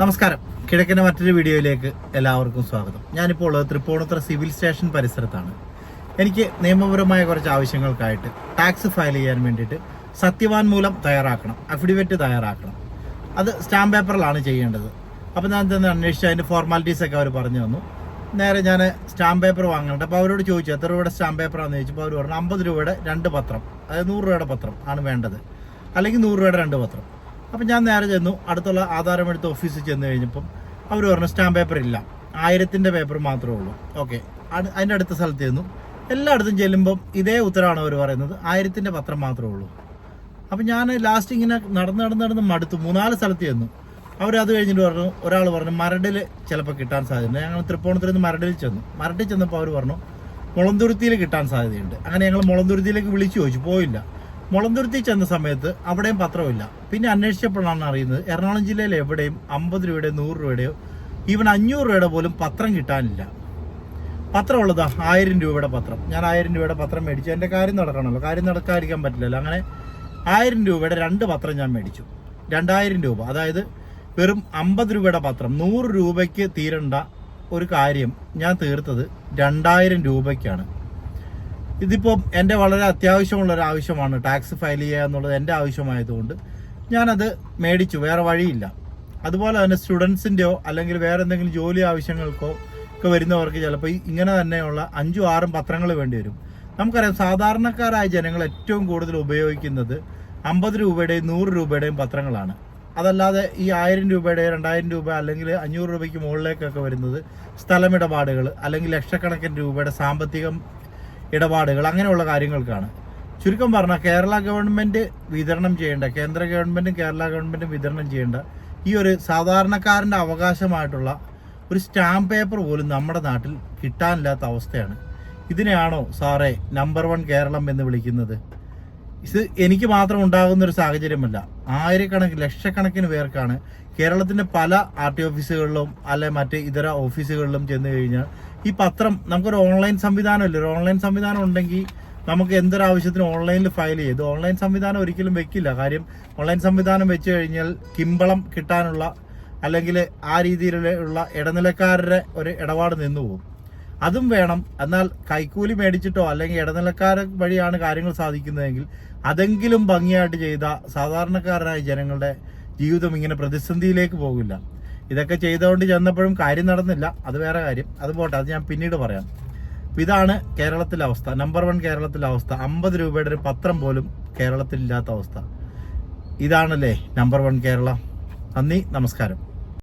നമസ്കാരം. കിഴക്കിന്റെ മറ്റൊരു വീഡിയോയിലേക്ക് എല്ലാവർക്കും സ്വാഗതം. ഞാനിപ്പോൾ ഉള്ളത് തൃപ്പൂണിത്തുറ സിവിൽ സ്റ്റേഷൻ പരിസരത്താണ്. എനിക്ക് നിയമപരമായ കുറച്ച് ആവശ്യങ്ങൾക്കായിട്ട് ടാക്സ് ഫയൽ ചെയ്യാൻ വേണ്ടിയിട്ട് സത്യവാൻ മൂലം തയ്യാറാക്കണം അഫിഡവിറ്റ് തയ്യാറാക്കണം. അത് സ്റ്റാമ്പ് പേപ്പറിലാണ് ചെയ്യേണ്ടത്. അപ്പോൾ ഞാൻ തന്നെ അന്വേഷിച്ച് അതിന്റെ ഫോർമാലിറ്റീസ് ഒക്കെ അവർ പറഞ്ഞു തന്നു. നേരെ ഞാൻ സ്റ്റാമ്പ് പേപ്പർ വാങ്ങണ്ട അപ്പോൾ അവരോട് ചോദിച്ചു എത്ര രൂപയുടെ സ്റ്റാമ്പ് പേപ്പറാണെന്ന് ചോദിച്ചപ്പോൾ അവർ പറഞ്ഞു അമ്പത് രൂപയുടെ രണ്ട് പത്രം അതായത് നൂറ് രൂപയുടെ പത്രം ആണ് വേണ്ടത്. അല്ലെങ്കിൽ നൂറ് രൂപയുടെ രണ്ട് പത്രം. അപ്പം ഞാൻ നേരെ ചെന്നു. അടുത്തുള്ള ആധാരമെടുത്ത് ഓഫീസിൽ ചെന്ന് കഴിഞ്ഞപ്പം അവർ പറഞ്ഞു സ്റ്റാമ്പ് പേപ്പർ ഇല്ല. ആയിരത്തിന്റെ പേപ്പർ മാത്രമേ ഉള്ളൂ. ഓക്കെ അതിന്റെ അടുത്ത സ്ഥലത്ത് ചെന്നു. എല്ലായിടത്തും ചെല്ലുമ്പം ഇതേ ഉത്തരമാണ് അവർ പറയുന്നത്. ആയിരത്തിന്റെ പത്രം മാത്രമേ ഉള്ളൂ. അപ്പം ഞാൻ ലാസ്റ്റ് ഇങ്ങനെ നടന്ന് നടന്ന് നടന്ന് മടുത്തു. മൂന്നാൽ സ്ഥലത്ത് ചെന്നു. അവർ അത് കഴിഞ്ഞിട്ട് പറഞ്ഞു ഒരാൾ പറഞ്ഞു മരടിൽ ചിലപ്പോൾ കിട്ടാൻ സാധ്യതയുണ്ട്. ഞങ്ങൾ തൃപ്പൂണിത്തുറയിൽ നിന്ന് മരടിൽ ചെന്നു. മരടിൽ ചെന്നപ്പോൾ അവർ പറഞ്ഞു മുളന്തുരുത്തിയിൽ കിട്ടാൻ സാധ്യതയുണ്ട്. അങ്ങനെ ഞങ്ങൾ മുളന്തുരുത്തിയിലേക്ക് വിളിച്ചു ചോദിച്ചു. പോയില്ല. മുളന്തുരുത്തി ചെന്ന സമയത്ത് അവിടെയും പത്രമില്ല പിന്നെ അന്വേഷിച്ചപ്പോഴാണ് അറിയുന്നത് എറണാകുളം ജില്ലയിൽ എവിടെയും അമ്പത് രൂപയുടെയോ നൂറ് രൂപയുടെയോ ഈവൻ അഞ്ഞൂറ് രൂപയുടെ പോലും പത്രം കിട്ടാനില്ല. പത്രമുള്ളതാ ആയിരം രൂപയുടെ പത്രം. ഞാൻ ആയിരം രൂപയുടെ പത്രം മേടിച്ചു. എന്റെ കാര്യം നടക്കണമല്ലോ. കാര്യം നടക്കാതിരിക്കാൻ പറ്റില്ലല്ലോ. അങ്ങനെ ആയിരം രൂപയുടെ രണ്ട് പത്രം ഞാൻ മേടിച്ചു. രണ്ടായിരം രൂപ. അതായത് വെറും അമ്പത് രൂപയുടെ പത്രം. നൂറ് രൂപയ്ക്ക് തീരേണ്ട ഒരു കാര്യം ഞാൻ തീർത്തത് രണ്ടായിരം രൂപയ്ക്കാണ്. ഇതിപ്പോൾ എന്റെ വളരെ അത്യാവശ്യമുള്ള ഒരു ആവശ്യമാണ് ടാക്സ് ഫയൽ ചെയ്യുക എന്നുള്ളത് എന്റെ ആവശ്യമായതുകൊണ്ട് ഞാനത് മേടിച്ചു വേറെ വഴിയില്ല. അതുപോലെ തന്നെ സ്റ്റുഡൻസിന്റെയോ അല്ലെങ്കിൽ വേറെ എന്തെങ്കിലും ജോലി ആവശ്യങ്ങൾക്കോ ഒക്കെ വരുന്നവർക്ക് ചിലപ്പോൾ ഇങ്ങനെ തന്നെയുള്ള അഞ്ചും ആറും പത്രങ്ങൾ വേണ്ടി വരും. നമുക്കറിയാം സാധാരണക്കാരായ ജനങ്ങൾ ഏറ്റവും കൂടുതൽ ഉപയോഗിക്കുന്നത് അമ്പത് രൂപയുടെയും നൂറ് രൂപയുടെയും പത്രങ്ങളാണ്. അതല്ലാതെ ഈ ആയിരം രൂപയുടെ രണ്ടായിരം രൂപ അല്ലെങ്കിൽ അഞ്ഞൂറ് രൂപയ്ക്ക് മുകളിലേക്കൊക്കെ വരുന്നത് സ്ഥലമിടപാടുകൾ അല്ലെങ്കിൽ ലക്ഷക്കണക്കിന് രൂപയുടെ സാമ്പത്തികം ഇടപാടുകൾ അങ്ങനെയുള്ള കാര്യങ്ങൾക്കാണ്. ചുരുക്കം പറഞ്ഞാൽ കേരള ഗവൺമെന്റ് വിതരണം ചെയ്യേണ്ട കേന്ദ്ര ഗവൺമെന്റും കേരള ഗവൺമെന്റും വിതരണം ചെയ്യേണ്ട ഈ ഒരു സാധാരണക്കാരന്റെ അവകാശമായിട്ടുള്ള ഒരു സ്റ്റാമ്പ് പേപ്പർ പോലും നമ്മുടെ നാട്ടിൽ കിട്ടാനില്ലാത്ത അവസ്ഥയാണ്. ഇതിനെയാണോ സാറേ നമ്പർ വൺ കേരളം എന്ന് വിളിക്കുന്നത്? ഇത് എനിക്ക് മാത്രം ഉണ്ടാകുന്ന ഒരു സാഹചര്യമല്ല. ആയിരക്കണക്കിന് ലക്ഷക്കണക്കിന് പേർക്കാണ് കേരളത്തിന്റെ പല ആർ ടി ഓഫീസുകളിലും അല്ലെ മറ്റ് ഇതര ഓഫീസുകളിലും ചെന്ന് കഴിഞ്ഞാൽ ഈ പത്രം നമുക്കൊരു ഓൺലൈൻ സംവിധാനമില്ല? ഒരു ഓൺലൈൻ സംവിധാനം ഉണ്ടെങ്കിൽ നമുക്ക് എന്തൊരാവശ്യത്തിനും ഓൺലൈനിൽ ഫയൽ ചെയ്ത് ഓൺലൈൻ സംവിധാനം ഒരിക്കലും വെക്കില്ല. കാര്യം ഓൺലൈൻ സംവിധാനം വെച്ച് കഴിഞ്ഞാൽ കിമ്പളം കിട്ടാനുള്ള അല്ലെങ്കിൽ ആ രീതിയിലുള്ള ഇടനിലക്കാരുടെ ഒരു ഇടപാട് നിന്നു പോകും. അതും വേണം. എന്നാൽ കൈക്കൂലി മേടിച്ചിട്ടോ അല്ലെങ്കിൽ ഇടനിലക്കാർ വഴിയാണ് കാര്യങ്ങൾ സാധിക്കുന്നതെങ്കിൽ അതെങ്കിലും ഭംഗിയായിട്ട് ചെയ്ത സാധാരണക്കാരനായ ജനങ്ങളുടെ ജീവിതം ഇങ്ങനെ പ്രതിസന്ധിയിലേക്ക് പോകില്ല. ഇതൊക്കെ ചെയ്തുകൊണ്ട് ചെന്നപ്പോഴും കാര്യം നടന്നില്ല. അത് വേറെ കാര്യം. അത് പോട്ടെ അത് ഞാൻ പിന്നീട് പറയാം. അപ്പം ഇതാണ് കേരളത്തിലെ അവസ്ഥ. നമ്പർ വൺ കേരളത്തിലെ അവസ്ഥ. അമ്പത് രൂപയുടെ ഒരു പത്രം പോലും കേരളത്തിൽ ഇല്ലാത്ത അവസ്ഥ. ഇതാണല്ലേ നമ്പർ വൺ കേരള. നന്ദി നമസ്കാരം.